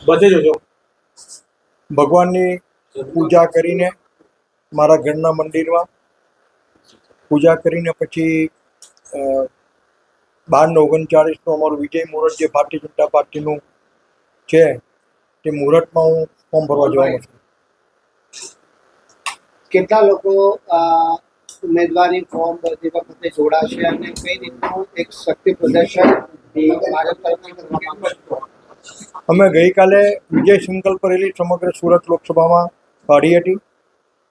બધે જોજો ભગવાનની પૂજા કરીને મારા ઘરના મંદિરમાં પૂજા કરીને પછી અ, બાર ને ઓગણચાળીસનું અમારું વિજય મુહૂર્ત જે ભારતીય જનતા પાર્ટીનું છે તે મુહૂર્તમાં હું ફોર્મ ભરવા જવાનો છું. કેટલા લોકો અ, ઉમેદવારી ફોર્મ ભરતી વખતે જોડાશે અને કઈ રીતનું એક શક્તિ પ્રદર્શન ભારત તરફથી કરવામાં આવશે અમે ગઈકાલે વિજય સંકલ્પ રેલી સમગ્ર સુરત લોકસભામાં કાઢી હતી.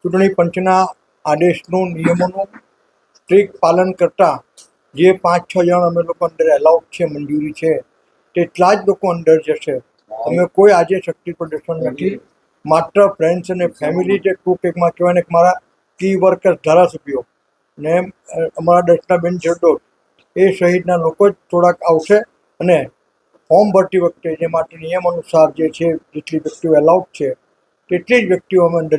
ચૂંટણી પંચના આદેશનું, નિયમોનું સ્ટ્રિક્ટ પાલન કરતા જે પાંચ, છ જણ અમે લોકો અંદર એલાઉડ છે, મંજૂરી છે, તેટલા જ લોકો અંદર જશે. અમે કોઈ આજે શક્તિ પ્રદર્શન નથી. માત્ર ફ્રેન્ડ્સ અને ફેમિલી જે ટૂંક એકમાં કહેવાય ને મારા કી વર્કર્સ ધારાસભ્યો ને અમારા દર્શનાબેન જરદોર એ સહિતના લોકો જ થોડાક આવશે અને ફોર્મ ભરતી વખતે જે માટે નિયમ અનુસાર જે છે, જેટલી વ્યક્તિઓ એલાઉડ છે, તેટલી જ વ્યક્તિઓ અમે અંદર